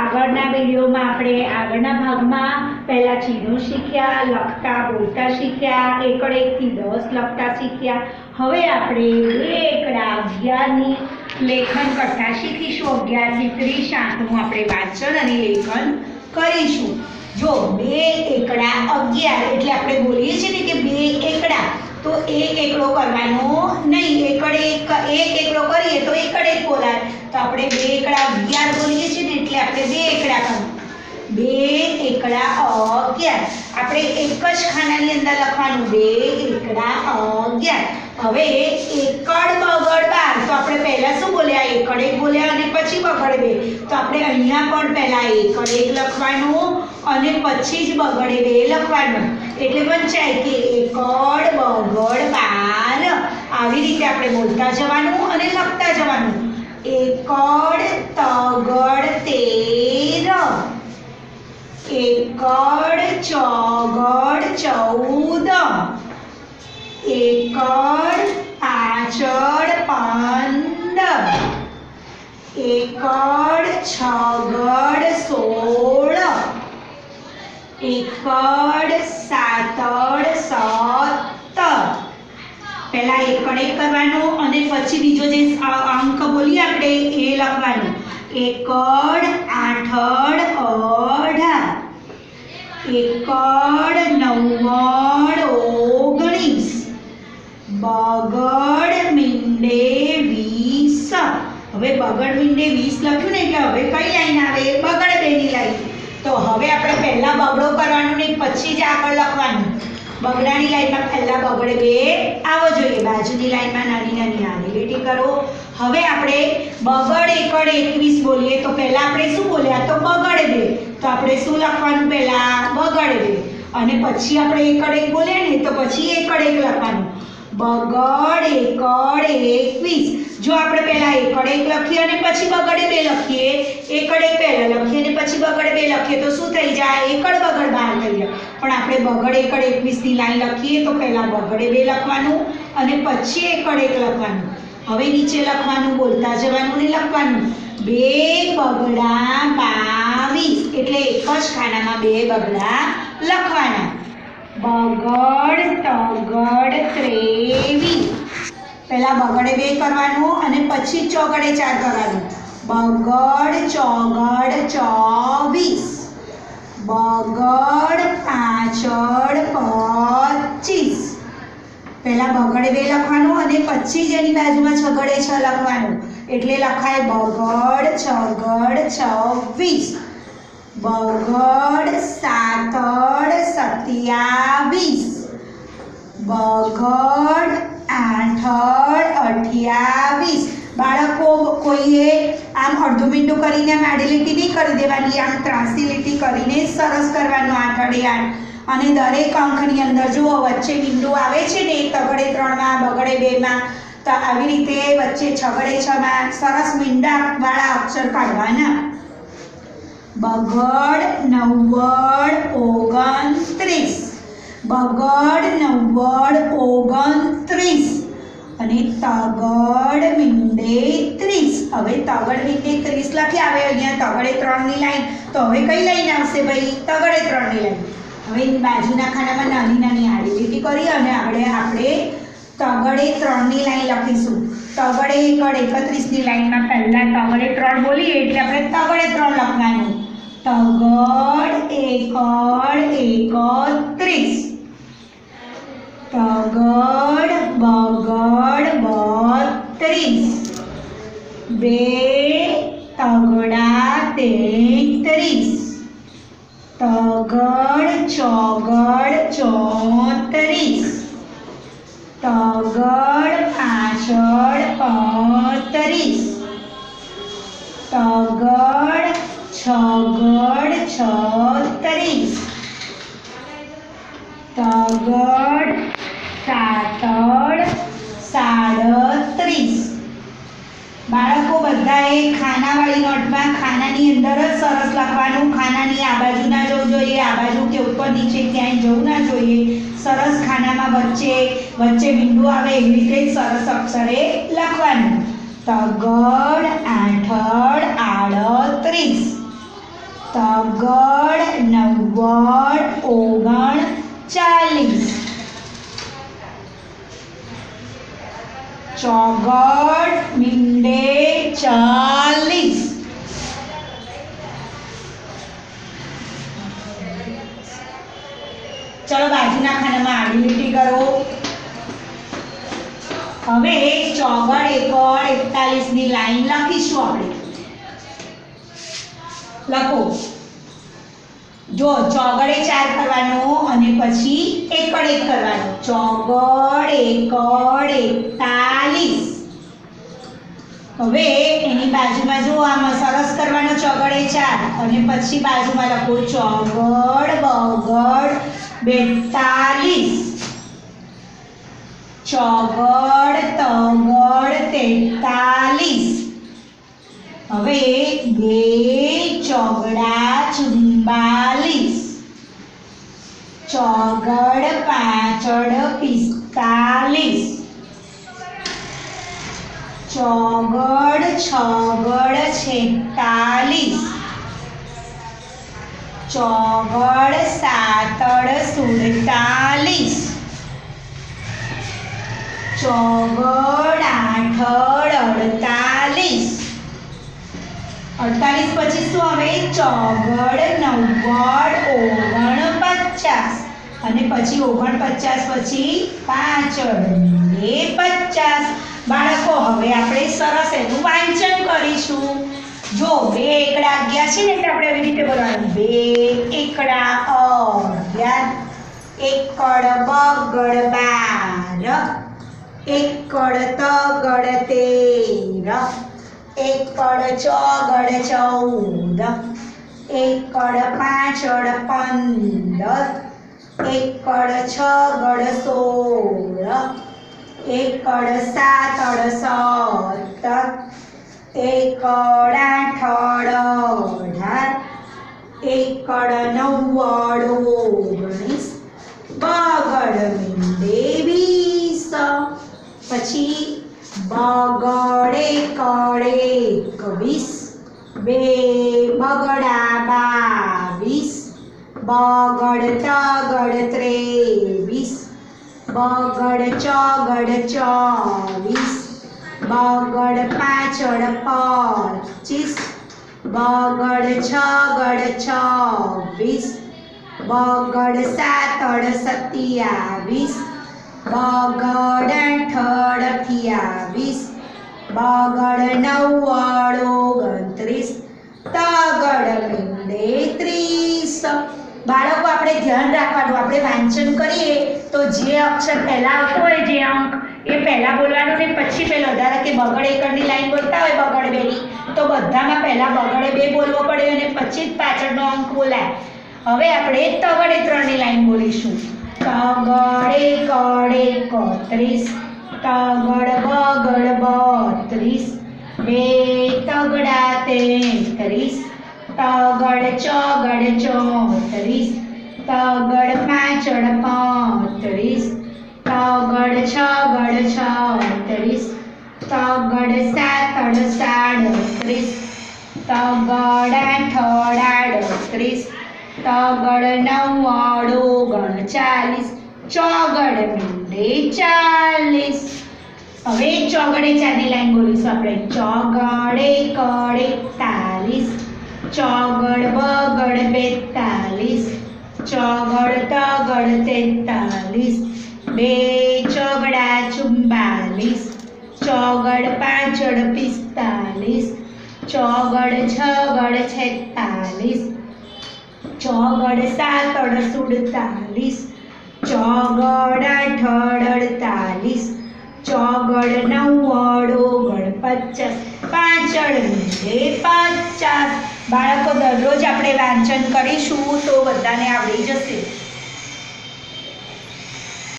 આગળના વિડીયોમાં આપણે આગળના ભાગમાં પહેલા ચિહ્નો શીખ્યા, લખતા, બોલતા શીખ્યા, એકડ એકથી દસ લખતા શીખ્યા. હવે આપણે એકડા અગિયારની લેખન કરતા શીખીશું અગિયારથી ત્રીસ આંકનું આપણે વાંચન અને લેખન કરીશું. જો બે એકડા અગિયાર, એટલે આપણે બોલીએ છીએ ને કે બે એકડા, તો એક એકડો કરવાનો નહીં, એકડે એક એક એકડો કરીએ તો એકડ એક બોલાય તો આપણે બે એકડા અગિયાર બોલીએ છીએ આપણે બે એકડા કરવું બે એકડા અગિયાર. આપણે એક જ ખાનાની અંદર લખવાનું, બે એકડા અગિયાર. હવે એકડ બગડ બાર. તો આપણે પહેલા શું બોલ્યા? એકડ એક બોલ્યા અને પછી બગડ બે. તો આપણે અહીંયા પણ પહેલા એકડ એક લખવાનું અને પછી જ બગડે બે લખવાનું. એટલે વંચાય કે એકડ બગડ બાર. આવી રીતે આપણે બોલતા જવાનું અને લખતા જવાનું. એકડ તગડ તેર. એકડ ચોગડ ચૌદ. એકડ પાછળ પંદર એકડ છગડ સોળ. એકડ સાતડ સત્તર પહેલા પણ એક કરવાનો અને પછી બીજો જે અંક બોલીએ આપણે, એ લખવાનું. એકડ, આઠડ, અઢાર. એકડ નવ્વડ ઓગણીસ. બગડ, મીંડે, વીસ. હવે બગડ, મીંડે, વીસ લખ્યું ને એટલે હવે કઈ લાઈન આવે? બગડ બેની લાઈન. તો હવે આપણે પહેલા બગડો કરવાનું ને પછી જ આગળ લખવાનું. બગડાની લાઈનમાં પહેલા બગડે બે, આવો જોઈએ. બાજુની લાઈનમાં નાની નાની આની લીટી કરો હવે આપણે બગડ એકડ એકવીસ બોલીએ તો પહેલા આપણે શું બોલ્યા? તો બગડ બે. તો આપણે શું લખવાનું પહેલા? બગડ બે. અને પછી આપણે એકડ એક બોલીએ ને તો પછી એકડ એક લખવાનું. બગડ એકડ એકવીસ. જો આપણે પહેલા એકડ એક લખીએ અને પછી બગડે બે લખીએ, એકડ એક પહેલા લખીએ અને પછી બગડે બે લખીએ તો શું થઈ જાય? એકડ બગડ બહાર થઈ જાય. પણ આપણે બગડ એકડ એકવીસની લાઈન લખીએ તો પહેલાં બગડે બે લખવાનું અને પછી એકડ એક લખવાનું. હવે નીચે લખવાનું, બોલતા જવાનું ને લખવાનું. બે બગડા બાવીસ. એટલે એક જ ખાનામાં બે બગડા લખવાના. બગડ, તગડ, ત્રેવીસ. પહેલાં બગડે બે કરવાનું અને પછી ચોગડે ચાર કરવાનું. બગડ, ચોગડ, ચોવીસ. બગડ, પાછળ પચીસ. પહેલાં બગડે બે લખવાનું અને પછી જ એની બાજુમાં છગડે છ લખવાનું. એટલે લખાય બગડ, છગડ, છવ્વીસ. બગડ, સાતડ, સત્યાવીસ. બગડ, આઠડ, અઠ્યાવીસ. બાળકો, કોઈએ આમ અડધું મીંડું કરીને આમ આડી લીટી નહીં કરી દેવાની, આમ ત્રાસી લીટી કરીને સરસ કરવાનું આઠડે આઠ અને દરેક અંકની અંદર જુઓ, વચ્ચે મીંડું આવે છે ને, તગડે ત્રણમાં, બગડે બેમાં, તો આવી રીતે વચ્ચે છગડે છમાં સરસ મીંડાવાળા અક્ષર કાઢવાના બગડ, નવ્વડ, ઓગણત્રીસ. બગડ, નવ્વડ, ઓગણત્રીસ. અને તગડ મીંડે ત્રીસ. હવે તગડ મીંડે ત્રીસ લખી આવે અહીંયા. તગડે ત્રણની લાઈન. તો હવે કઈ લાઈન આવશે ભાઈ? તગડે ત્રણની લાઈન. હવે બાજુના ખાનામાં નાની નાની આડી લીટી કરી અને આપણે આપણે તગડે ત્રણની લાઈન લખીશું. તગડે એકડ એકત્રીસની લાઈનમાં પહેલા તગડે ત્રણ બોલીએ એટલે આપણે તગડે ત્રણ લખવાનું. તગડ, એકડ, એકત્રીસ. તગડ બગડ બત્રીસ. બે તગડા તેત્રીસ. તગડ, ચોગડ, ચોત્રીસ. તગડ, પાછળ, પત્રીસ. તગડ, છગડ, છત્રીસ. તગડ સાતડ સાડત્રીસ. બાળકો, બધાએ ખાનાવાળી નોટમાં ખાનાની અંદર જ સરસ લખવાનું, ખાનાની આ બાજુ ના જવું જોઈએ, આ બાજુ કે ઉપર નીચે ક્યાંય જવું ના જોઈએ. સરસ ખાનામાં વચ્ચે વચ્ચે બિંદુ આવે એવી રીતે સરસ અક્ષરે લખવાનું. તગડ આઠળ આડત્રીસ. તગડ નવ્વડ ઓગણ ચાલીસ. ચોગડ મીંડે ચાલીસ. ચલો બાજુના ખાનામાં આડી લીટી કરો. હવે ચોગડ એકડ એકતાલીસની લાઈન લખીશું આપણે. લખો. જો ચોગડે ચાર કરવાનો અને પછી એકડ એક કરવાનો. ચોગડ, એકડ, એકતાલીસ. હવે એની બાજુમાં જો આમાં સરસ કરવાનો ચોગડે ચાર અને પછી બાજુમાં લખો ચોગડ બગડ બેતાલીસ. ચોગડ, તગડ, તેતાલીસ. હવે બે ચોગડા ચુમ્બાલીસ ચોગડ પાછળ પિસ્તાલીસ. ચોગડ છગડ છેતાલીસ. ચોગડ સાતડ સુડતાલીસ. ચોગડ આઠડ અડતાલીસ. અડતાલીસ પછી શું આવે. ચોગડ નવ્વડ ઓગણ પચાસ અને પછી ઓગણ પચાસ પછી પાછળ બે પચાસ. બાળકો, હવે આપણે સરસ એનું વાંચન કરીશું. જો બે એકડા અગિયાર છે ને, એટલે આપણે એવી રીતે બોલવાનું બે એકડા અગિયાર. એકડ બગડ બાર. એકડ તગડ તેર. એકડ ચોગડ ચૌદ. એકડ પાછળ પંદર. એકડ ગડ સોળ એકડ સાતડ સત એકડ આઠડ અઢાર એકડ અડ ઓગણીસ બગડ મીંડે વીસ પછી બગડે કડે એકવીસ, બે બગડા બગડ તગડ ત્રેવીસ બગડ ચોગડ ચોવીસ બગડ પાછળ પચીસ બગડ છગડ છવ્વીસ બગડ સાતડ સત્યાવીસ બગડ આઠડ અઠ્યાવીસ બગડ નવ્વડ ઓગણત્રીસ તગડ પિંડે ત્રીસ બાળકો, આપણે ધ્યાન રાખવાનું. આપણે વાંચન કરીએ તો જે અક્ષર પહેલા આવતો હોય, જે અંક, એ પહેલા બોલવાનું ને પછી પેલો ધારો કે બગડ એકડની લાઈન બોલતા હોય, બગડ બેની તો બધામાં પહેલા બગડે બે બોલવો પડે અને પછી જ પાછળનો અંક બોલાય. હવે આપણે તગડે ત્રણની લાઈન બોલીશું. તગડે, કડે, કત્રીસ. તગડ બગડ સાડત્રીસ તગડ આઠડ ત્રીસ. તગડ નવ્વાડો ગણ ચાલીસ. ચોગડ મીંડે ચાલીસ. હવે ચોગડે ચારની લાઈન બોલીશું આપણે. ચોગડે કડે તાલીસ. ચોગડ બગડ બેતાલીસ. ચોગડ તગડ તેતાલીસ. બે ચોગડા ચુમ્બાલીસ ચોગડ પાછળ પિસ્તાલીસ. ચોગડ છગડ છેતાલીસ. ચોગડ સાતડ સુડતાલીસ. ચોગડ આઠડ અડતાલીસ. ચોગડ નવ્વડ ઓગણ પચાસ. પાછળ મીંડે પચાસ. બાળકો, દરરોજ આપણે વાંચન કરીશું તો બધાને આવડી જશે.